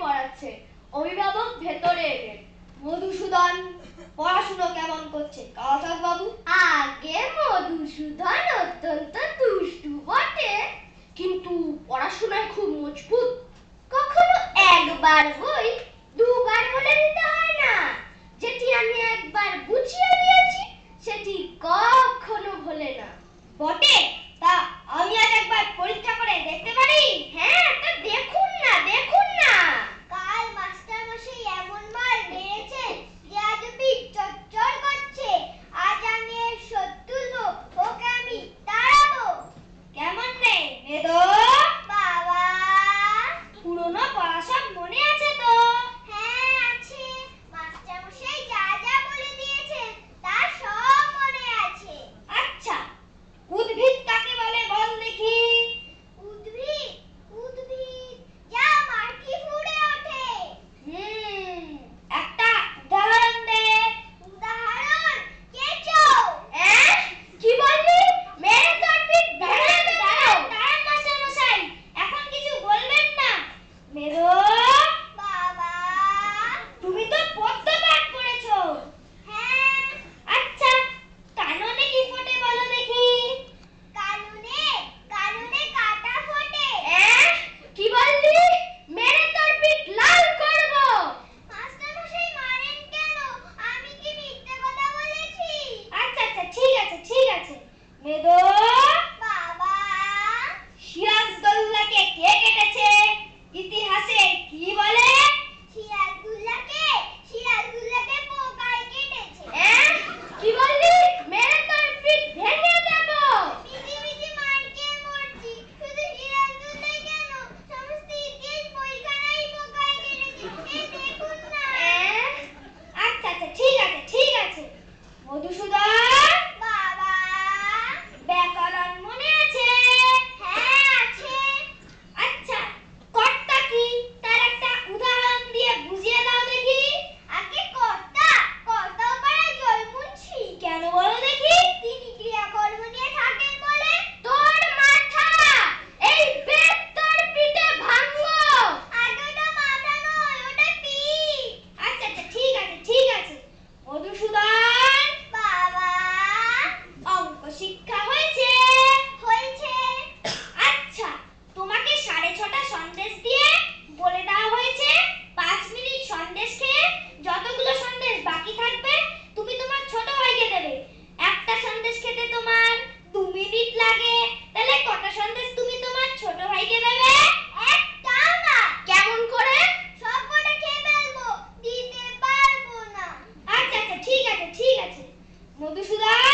পড়াচ্ছে। অভিভাবক ভেতরে এলেন। মধুসূদন পড়াশুনো কেমন করছে? কালাচাঁদ বাবু আগে মধুসূদন অত্যন্ত দুষ্টু বটে। কিন্তু পড়াশোনায় খুব মজবুত। কখনো একবার to that?